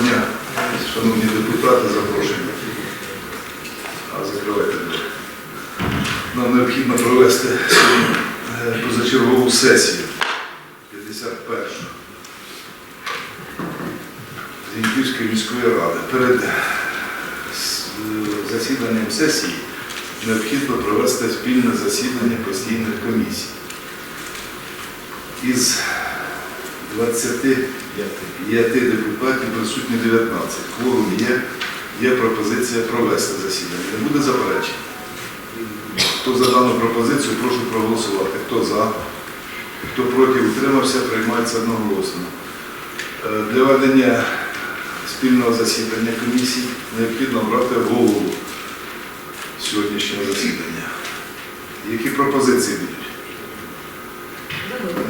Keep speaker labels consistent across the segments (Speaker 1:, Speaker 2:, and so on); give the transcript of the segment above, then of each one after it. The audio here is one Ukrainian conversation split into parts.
Speaker 1: дня, шановні депутати, запрошені. А закривайте. Нам необхідно провести е, позачергову сесію 51 Зіньківської міської ради. Перед е, е, засіданням сесії необхідно провести спільне засідання постійних комісій. Із 25 депутатів присутні 19. Кворум є, є пропозиція провести засідання. Не буде заперечень. Хто за дану пропозицію, прошу проголосувати. Хто за, хто проти утримався, приймається одноголосно. Е, Для ведення спільного засідання комісії необхідно брати голову сьогоднішнього засідання. Які пропозиції будуть?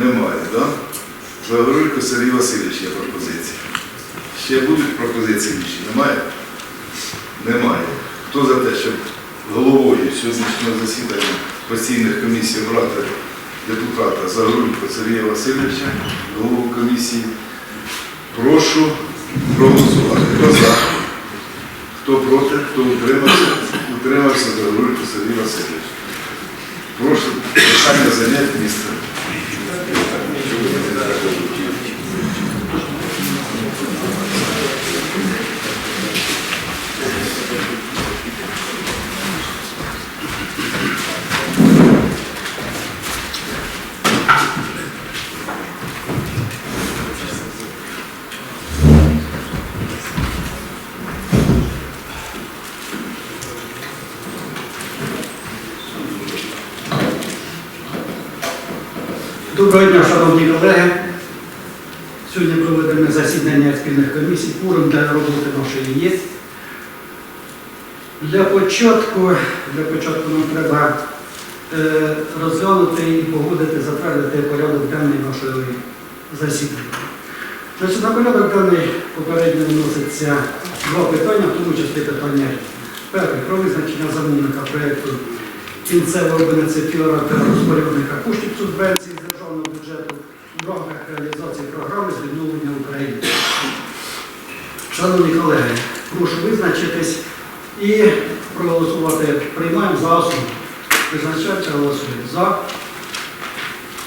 Speaker 1: Немає, так? Да? Загорулько Сергій Васильович є пропозиція. Ще будуть пропозиції інші? Немає? Немає. Хто за те, щоб головою сьогоднішнього засідання постійних комісій брати депутата Загорулько Сергія Васильовича, голову комісії, прошу проголосувати. Хто за? Хто проти, хто утримався? Утримався Загорулько Сергій Васильович. Прошу питання зайняти місце.
Speaker 2: Доброго дня, шановні колеги. Сьогодні проведемо засідання спільних комісій. Форум для роботи нашої є. Для початку, для початку нам треба е, розглянути і погодити, затвердити порядок денний нашої засідання. Значить, на порядок денний попередньо вноситься два питання, в тому числі питання перше про визначення замовника проєкту кінцевого бенефіціара та розпорядника коштів субвенції з державного бюджету в рамках реалізації програми з відновлення України. Шановні колеги, прошу визначитись і проголосувати. Приймаємо за основу. Визначається голосуємо. За,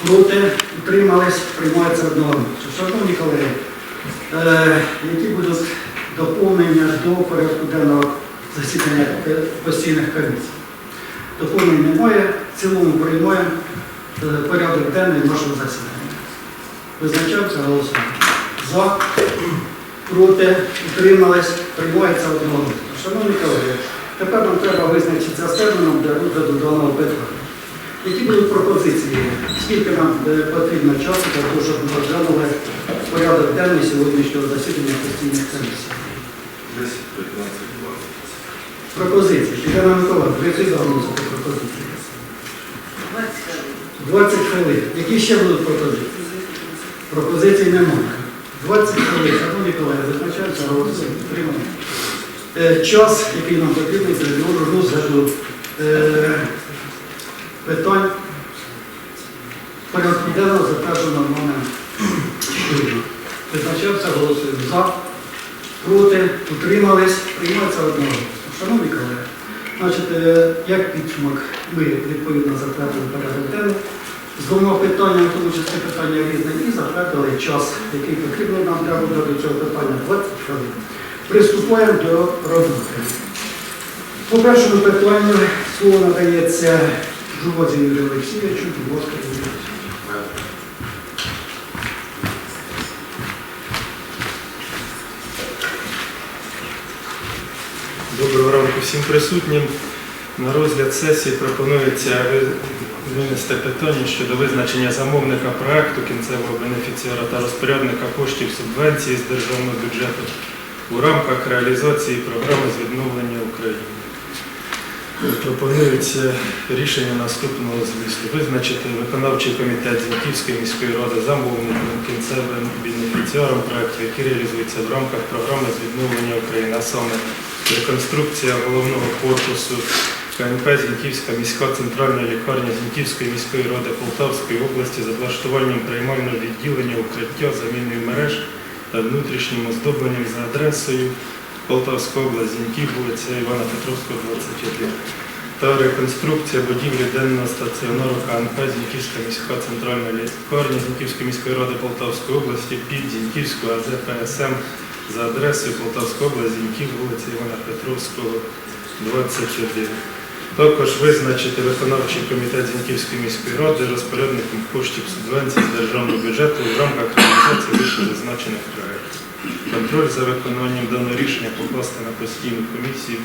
Speaker 2: проти, утримались, приймається одного. Шановні колеги, е, які будуть доповнення до порядку денного засідання постійних комісій? Доповнень немає. В цілому приймаємо е, порядок денний нашого засідання. Визначається голосування. За, проти, утримались, приймається одного. Шановні колеги, тепер нам треба визначитися з терміном для розгляду даного питання. Які будуть пропозиції? Скільки нам е, потрібно часу для того, щоб ми розглянули порядок денний сьогоднішнього засідання постійних комісій?
Speaker 1: 10, 15,
Speaker 2: Пропозиції. Тетяна Миколаївна, ви всі заголосили пропозиції. 20 хвилин. Які ще будуть пропозиції? Пропозицій немає. 20 хвилин. Шановні колеги, визначається голосуємо. Підтримуємо. Е, Час, який нам потрібний для розгляду е, питань порядку денного затверджено номером 4. Визначався, голосуємо за, проти, утримались, приймається одного. Шановні колеги, значить, е, як підсумок, ми відповідно затвердили порядок денний з двома питаннями, тому числі питання різне, і затвердили час, який потрібний нам для розгляду цього питання 20 хвилин. Приступаємо до роботи. По першому питанню слово надається Жувозі Юрію Олексійовичу, будь ласка, Юрій Олексійович.
Speaker 3: Доброго ранку всім присутнім. На розгляд сесії пропонується винести питання щодо визначення замовника проекту кінцевого бенефіціара та розпорядника коштів субвенції з державного бюджету у рамках реалізації програми з відновлення України. Пропонується рішення наступного змісту. Визначити виконавчий комітет Зіньківської міської ради замовником кінцевим бенефіціаром проекту, який реалізується в рамках програми з відновлення України, а саме реконструкція головного корпусу КНП Зіньківська міська центральна лікарня Зіньківської міської ради Полтавської області з облаштуванням приймального відділення укриття заміною мереж та внутрішнім оздобленням за адресою Полтавська область, Зіньків, вулиця Івана Петровського, 21 та реконструкція будівлі денного стаціонару КНП Зіньківська міська центральна лікарня Зіньківської міської ради Полтавської області під Зіньківською АЗ ПСМ за адресою Полтавська область, Зіньків, вулиця Івана Петровського, 21. Також визначити виконавчий комітет Зіньківської міської ради розпорядником коштів субвенцій з державного бюджету в рамках реалізації вище зазначених проєктів. Контроль за виконанням даного рішення покласти на постійну комісію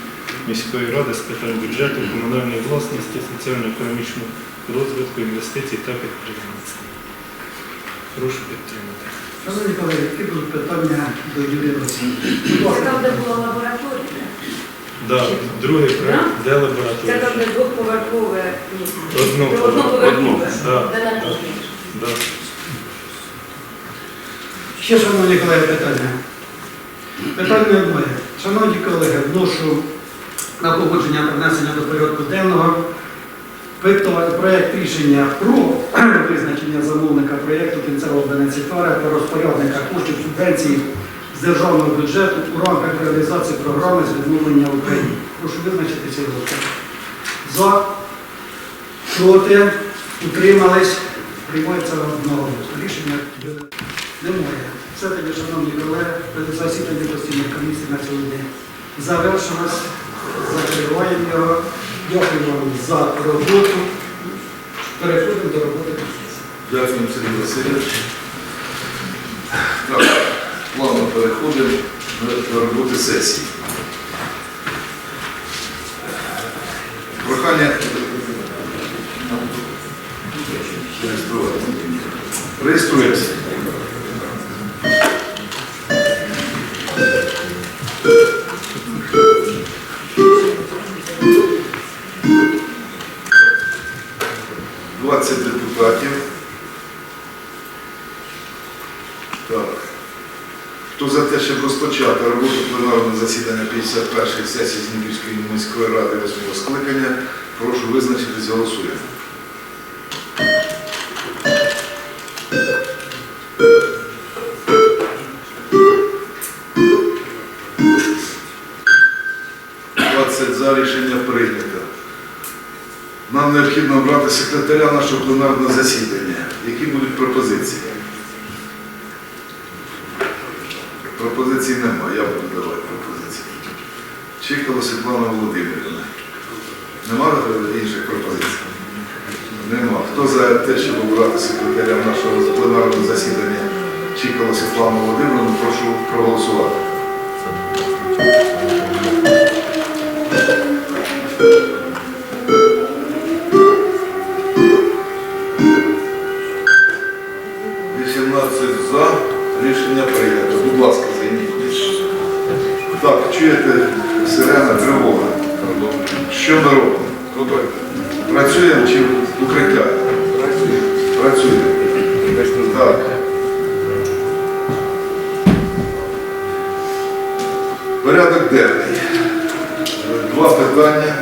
Speaker 3: міської ради з питань бюджету, комунальної власності, соціально-економічного розвитку, інвестицій та підприємництва. Прошу підтримати.
Speaker 2: Шановні колеги, які будуть питання до Юрія?
Speaker 4: Це там, де була лабораторія.
Speaker 3: Да, другий проект, де
Speaker 4: Це там, де двоповерхове місце. Одноповерхове. Де на.
Speaker 3: Да.
Speaker 2: Ще, шановні колеги, питання. Питання одне. Шановні колеги, вношу на погодження та внесення до порядку денного проєкт рішення про визначення замовника проєкту кінцевого бенефіціара та розпорядника коштів субвенції з державного бюджету у рамках реалізації програми з відновлення України. Прошу визначитися його. За, проти, утримались, приймається одного. Рішення немає. Все тоді, шановні колеги, засідання постійної комісії на сьогодні завершилось. Закриваємо його. Дякую вам за роботу. Переходимо до роботи комісії.
Speaker 1: Дякую, Сергій Васильович. Так, плавно переходимо до- роботи сесії. Прохання реєструвати. Реєструємося. 20 за рішення прийнято. Нам необхідно обрати секретаря нашого пленарного засідання. Які будуть пропозиції? Пропозицій немає, я буду давати пропозиції. Чикала Світлана Володимирівна. Нема інших пропозицій? Нема. Хто за те, щоб обрати секретаря нашого? Світлану Володимирівну, прошу проголосувати. Порядок денний. Два питання,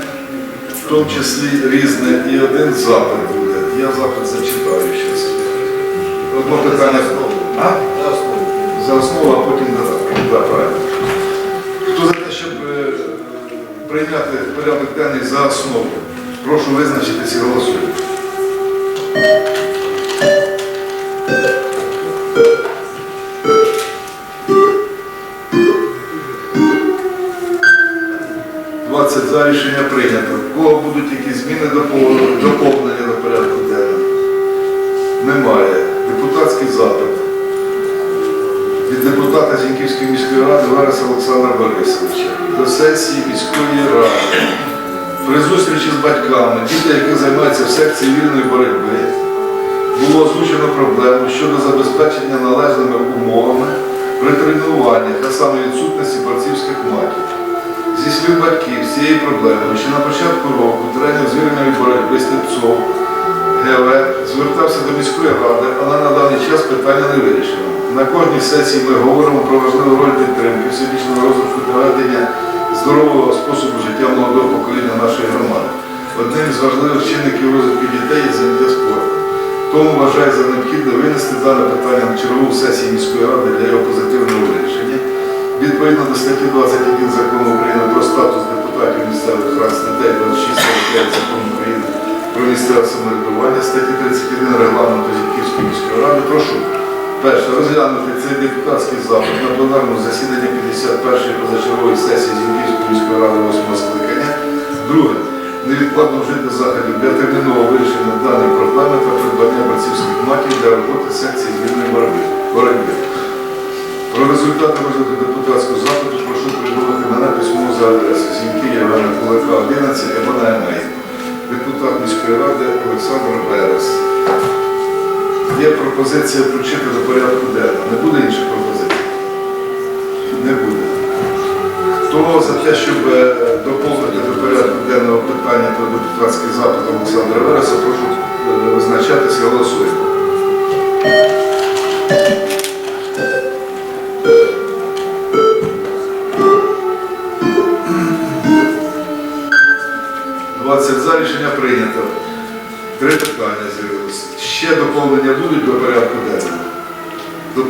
Speaker 1: в тому числі різне, і один запит буде. Я запит зачитаю зараз. Одне питання. А? За основу, а потім. Так, правильно. Хто за те, щоб е, прийняти порядок денний за основу? Прошу визначитися і голосуйте. Будуть якісь зміни доповнення, до порядку денного? Немає. Депутатський запит від депутата Зіньківської міської ради Лариса Олександра Борисовича до сесії міської ради. При зустрічі з батьками, діти, які займаються в секції вільної боротьби, було озвучено проблему щодо забезпечення належними умовами при тренуваннях, а саме відсутності борцівських матів. Зі слів батьків з цієї проблеми, що на початку року тренер з вільної боротьби Степцов ГВ звертався до міської ради, але на даний час питання не вирішено. На кожній сесії ми говоримо про важливу роль підтримки всебічного розвитку та ведення здорового способу життя молодого покоління нашої громади. Одним з важливих чинників розвитку дітей є заняття спорту. Тому вважаю за необхідне винести дане питання на чергову сесію міської ради для його позитивного вирішення. Відповідно до статті 21 закону України про статус депутатів місцевих рад статей 26 45 закону України про місцеве самоврядування, статті 31 регламенту Зіньківської міської ради. Прошу перше розглянути цей депутатський запит на пленарному засіданні 51-ї позачергової сесії Зіньківської міської ради 8 скликання. Друге. Невідкладно вжити заходів для термінового вирішення даної проблеми та придбання борцівських матів для роботи секції з вільної боротьби- боротьби. Про результати розгляду депутатського запиту прошу повідомити мене письмово за адресою Зіньки Євгена Кулика, 11, Ебана Емей. Депутат міської ради Олександр Берес. Є пропозиція включити до порядку денного. Не буде інших пропозицій? Не буде. Хто за те, щоб е, доповнити до порядку денного питання про депутатський запит Олександра Вереса, прошу е, визначатися голосуємо.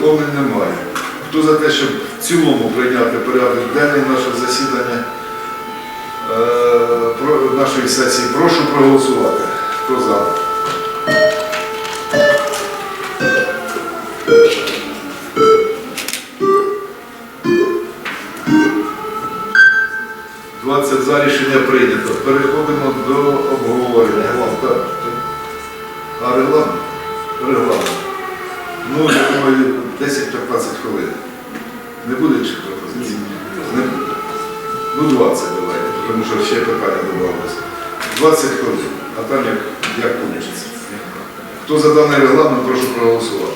Speaker 1: Доповнень немає. Хто за те, щоб в цілому прийняти порядок денний нашого засідання е, нашої сесії, прошу проголосувати. Хто за? Даний регламент, прошу проголосувати.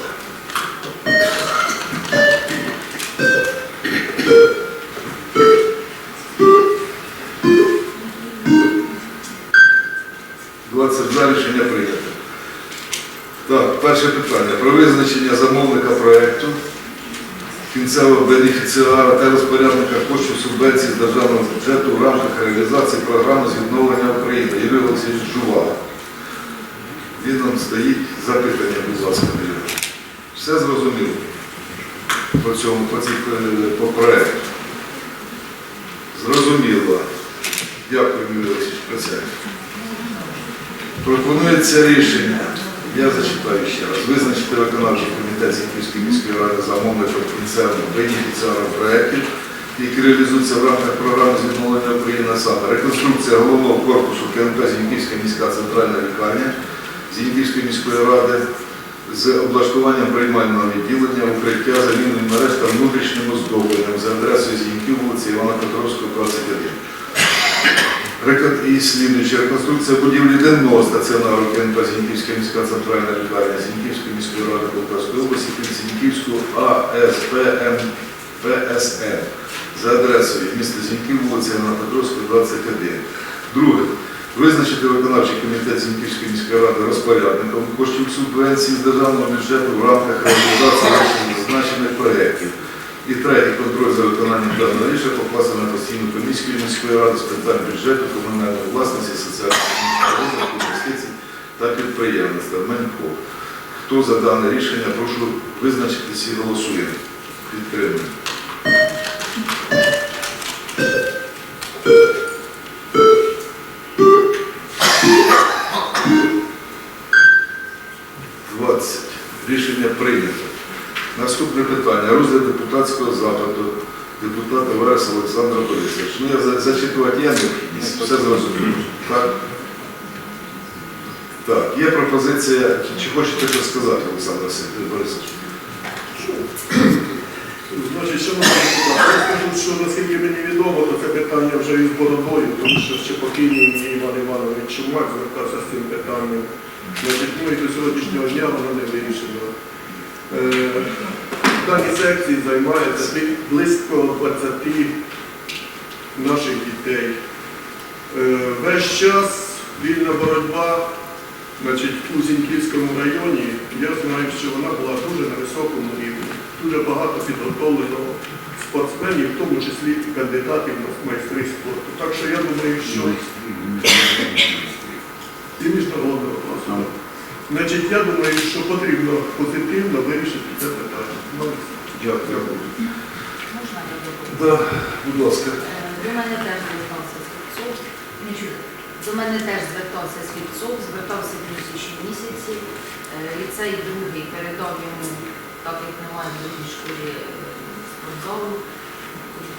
Speaker 1: За рішення прийнято. Так, перше питання. Про визначення замовника проєкту, кінцевого бенефіціара та розпорядника коштів субвенцій з державного бюджету в рамках реалізації програми з відновлення України. Юрій Олексійович Жувала. Він нам стоїть. Запитання, будь ласка, Юрій. Все зрозуміло по цьому, по, цій, е, по проєкту. Зрозуміло. Дякую, Юрій присядьте. Пропонується рішення. Я зачитаю ще раз. Визначити виконавчий комітет Зінківської міської ради замовником кінцевого бенефіціаром проєктів, які реалізуються в рамках програми з України саме реконструкція головного корпусу КНП Зінківська міська центральна лікарня Зінківської міської ради з облаштуванням приймального відділення, укриття, заміною мереж та внутрішнім оздобленням за адресою Зіньків, вулиці Івана Петровського, 21. Рекон- І слідуюча реконструкція будівлі денного стаціонару КНП Зіньківська міська центральна лікарня Зіньківської міської ради Полтавської області під Зіньківську АСПМ ПСМ за адресою міста Зіньків, вулиця Івана Петровського, 21. Друге. Визначити виконавчий комітет Зіньківської міської ради розпорядником коштів субвенції з державного бюджету в рамках реалізації зазначених проєктів. І третє, контроль за виконанням даного рішення покласти на постійну комісію міської ради з питань бюджету, комунальної власності, соціального розвитку, інвестицій та підприємництва. Менько. Хто за дане рішення, прошу визначитися і голосуємо. Підтримуємо. Пропозиція, чи, хочете щось сказати, Олександр Борисович?
Speaker 5: Значить, я скажу, що наскільки мені відомо, то це питання вже із бородою, тому що ще покійний Іван Іванович Чумак звертався з цим питанням. Значить, ну і до сьогоднішнього дня воно не вирішено. Е, в даній секції займається близько 20 наших дітей. Е, весь час вільна боротьба значить, у Зіньківському районі, я знаю, що вона була дуже на високому рівні. Дуже багато підготовлено спортсменів, в тому числі і кандидатів на майстри спорту. Так що я думаю, що і міжнародного класу. Значить, я думаю, що потрібно позитивно вирішити це питання.
Speaker 1: Дякую.
Speaker 4: Можна?
Speaker 1: Да, будь ласка.
Speaker 4: Е, До мене теж звертався. Не чую. До мене теж звертався Світцов, звертався в січні місяці. Е, Ліцей другий передав йому, так як немає в другій школі е, спортзалу.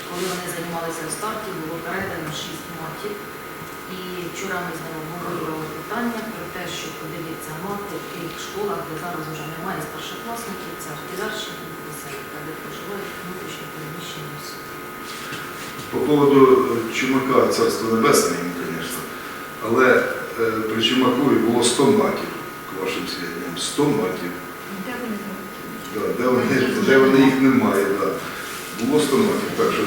Speaker 4: Коли вони займалися в старті, було передано шість матів. І вчора ми з ним обговорювали питання про те, що подивіться мати в тих школах, де зараз вже немає старшокласників, це Веселівка, де проживають внутрішньо переміщені особи.
Speaker 1: По поводу е, Чумака, царство небесне. Але е, при Чумакові було 100 матів, к вашим свідченням. 100 матів.
Speaker 4: Де вони
Speaker 1: Да, де, вони, де вони їх немає, да. Було 100 матів. Так що,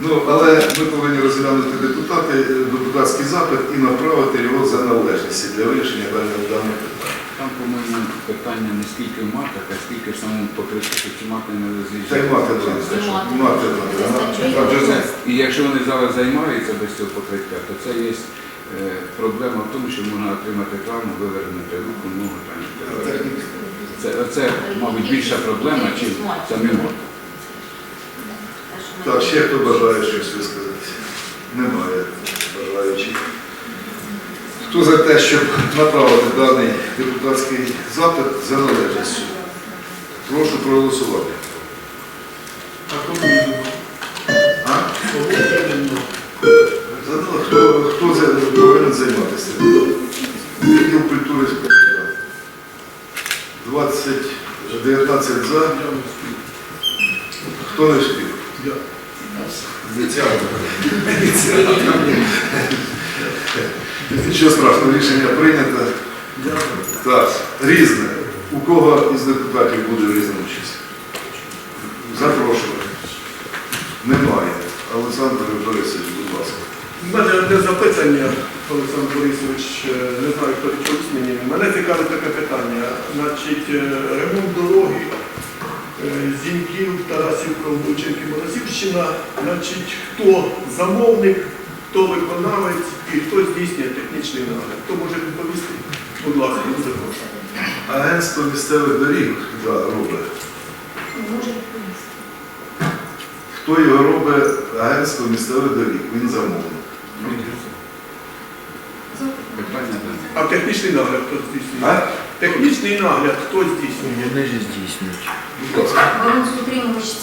Speaker 1: ну, але ми повинні розглянути депутати, е, депутатський запит і направити його за належністю для вирішення даного питання.
Speaker 6: Там, по-моєму, питання не скільки в матах, а скільки в самому покритті, що ці мати не
Speaker 1: Та й мати да,
Speaker 4: Мати.
Speaker 1: мати да, да.
Speaker 6: І якщо вони зараз займаються без цього покриття, то це є проблема в тому, що можна отримати травму, вивернути руку, ногу там. і так далі. Це, це, мабуть, більша проблема, ніж самі мати.
Speaker 1: Так, ще хто бажає щось висказати? Немає бажаючих. Хто за те, щоб направити даний депутатський запит за належністю? Прошу проголосувати. Борисович, будь ласка.
Speaker 5: У мене одне запитання, Олександр Борисович, е, не знаю, хто відповість мені. Мене цікавить таке питання. Значить, е, ремонт дороги е, Зіньків, Тарасівка, Лучинки, Морозівщина. Значить, хто замовник, хто виконавець і хто здійснює технічний нагляд. Хто може відповісти? Будь ласка, дуже прошу.
Speaker 1: Агентство місцевих доріг да, робить.
Speaker 4: Може відповісти.
Speaker 1: Хто його робить? Агентство місцевих доріг. Він замовник.
Speaker 5: А технічний нагляд хто здійснює?
Speaker 1: А?
Speaker 5: Технічний нагляд хто здійснює?
Speaker 7: Вони ж здійснюють.
Speaker 1: Будь ласка.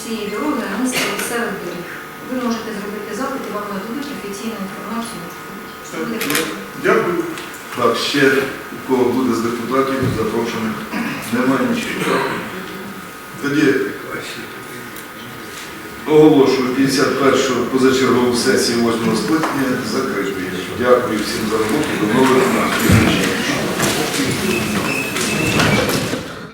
Speaker 8: Цієї дороги на місці місцевих доріг. Ви можете зробити запит і вам нададуть офіційну інформацію.
Speaker 5: Дякую.
Speaker 1: Так, ще у кого буде з депутатів запрошених? Немає нічого. Тоді оголошую 51-шу позачергову сесію 8 скликання закритою. Дякую всім за роботу. До нових зустрічей.